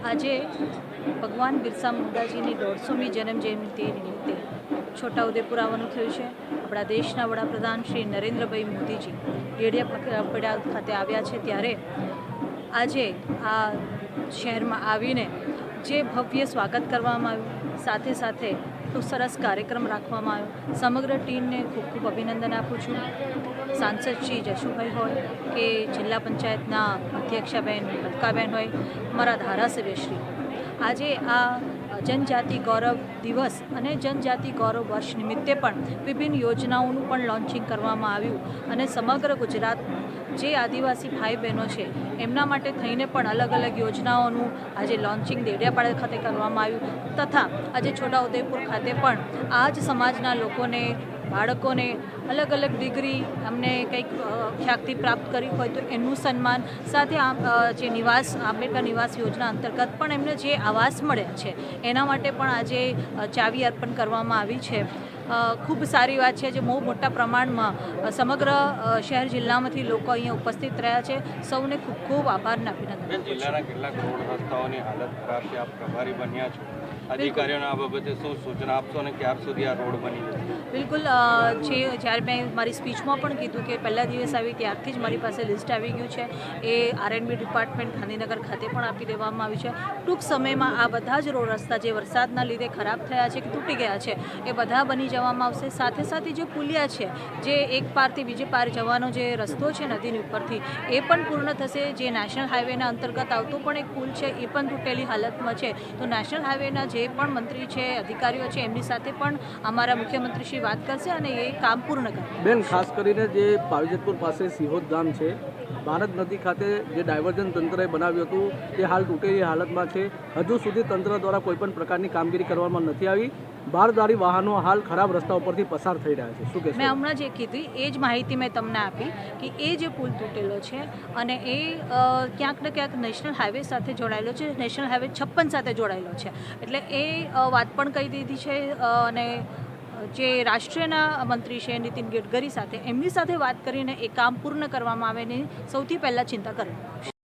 આજે ભગવાન બિરસા મુંડાજીની દોઢસોમી જન્મ જયંતિ નિમિત્તે છોટાઉદેપુર આવવાનું થયું છે. આપણા દેશના વડાપ્રધાન શ્રી નરેન્દ્રભાઈ મોદીજી ડેડિયા પડા ખાતે આવ્યા છે ત્યારે આજે આ શહેરમાં આવીને જે ભવ્ય સ્વાગત કરવામાં આવ્યું. સાથે સાથે એટલો સરસ કાર્યક્રમ રાખવામાં આવ્યો. સમગ્ર ટીમને ખૂબ ખૂબ અભિનંદન આપું છું. સાંસદ શ્રી જશુભાઈ હોય કે જિલ્લા પંચાયતના અધ્યક્ષાબેન મલકાબેન હોય, મારા ધારાસભ્યશ્રી આજે આ જનજાતિ ગૌરવ દિવસ અને જનજાતિ ગૌરવ વર્ષ નિમિત્તે પણ વિભિન્ન યોજનાઓનું પણ લોન્ચિંગ કરવામાં આવ્યું અને સમગ્ર ગુજરાત જે આદિવાસી ભાઈ બહેનો છે, એમના માટે થઈને પણ અલગ અલગ યોજનાઓનું આજે લોન્ચિંગ દેડિયાપાડા ખાતે કરવામાં આવ્યું. તથા આજે છોટાઉદેપુર ખાતે પણ આ જ સમાજના લોકોને બાળકોને અલગ અલગ ડિગ્રી અમને કંઈક ખ્યાતિ પ્રાપ્ત કરી હોય તો એનું સન્માન, સાથે આ જે નિવાસ, આંબેડકર નિવાસ યોજના અંતર્ગત પણ એમને જે આવાસ મળ્યા છે, એના માટે પણ આજે ચાવી અર્પણ કરવામાં આવી છે. ખૂબ સારી વાત છે જે બહુ મોટા પ્રમાણમાં સમગ્ર શહેર જિલ્લામાંથી લોકો અહીંયા ઉપસ્થિત રહ્યા છે. સૌને ખૂબ ખૂબ આભારના અભિનંદન બેન જિલ્લાના કેટલાક રોડ રસ્તાઓની હાલત ખરાબ છે. આપ પ્રભારી બન્યા છો. અધિકારીઓને આ બાબતે શું સૂચના આપશો અને ક્યાર સુધી આ રોડ બની જશે? બિલકુલ છે જ્યારે મેં મારી સ્પીચમાં પણ કીધું કે પહેલા દિવસ આવી ત્યારથી જ મારી પાસે લિસ્ટ આવી ગયું છે. એ આરએનબી ડિપાર્ટમેન્ટ ગાંધીનગર ખાતે પણ આપી દેવામાં આવ્યું છે. ટૂંક સમયમાં આ બધા જ રોડ રસ્તા જે વરસાદના લીધે ખરાબ થયા છે કે તૂટી ગયા છે એ બધા બની જવામાં આવશે. સાથે સાથે જે પુલિયા છે જે એક પારથી બીજે પાર જવાનો જે રસ્તો છે નદીની ઉપરથી એ પણ પૂર્ણ થશે. જે નેશનલ હાઈવેના અંતર્ગત આવતો પણ એક પુલ છે એ પણ તૂટેલી હાલતમાં છે. તો નેશનલ હાઈવેના જે પણ મંત્રી છે, અધિકારીઓ છે, એમની સાથે પણ અમારા મુખ્યમંત્રીશ્રી વાત કરશે અને એ કામ પૂર્ણ કરશે. બેન, ખાસ કરીને જે પાવીજતપુર પાસે સિહોદ ગામ છે ભારત નદી ખાતે જે ડાયવર્ઝન તંત્રએ બનાવ્યું હતું, તે હાલ તૂટેલી હાલતમાં છે. હજુ સુધી તંત્ર દ્વારા કોઈપણ પ્રકારની કામગીરી કરવામાં નથી આવી. બારદારી વાહનો હાલ ખરાબ રસ્તા ઉપરથી પસાર થઈ રહ્યા છે. શું કે મેં હમણાં જે કીધી, એ જ માહિતી મેં તમને આપી કે એ જે પુલ તૂટેલો છે અને એ ક્યાંક ને ક્યાંક નેશનલ હાઈવે સાથે જોડાયેલો છે, નેશનલ હાઈવે છપ્પન સાથે જોડાયેલો છે. એટલે એ વાત પણ કહી દીધી છે અને જે રાષ્ટ્રીયના મંત્રી છે નીતિન ગડકરી સાથે, એમની સાથે વાત કરીને એ કામ પૂર્ણ કરવામાં આવે એની સૌથી પહેલાં ચિંતા કરવી.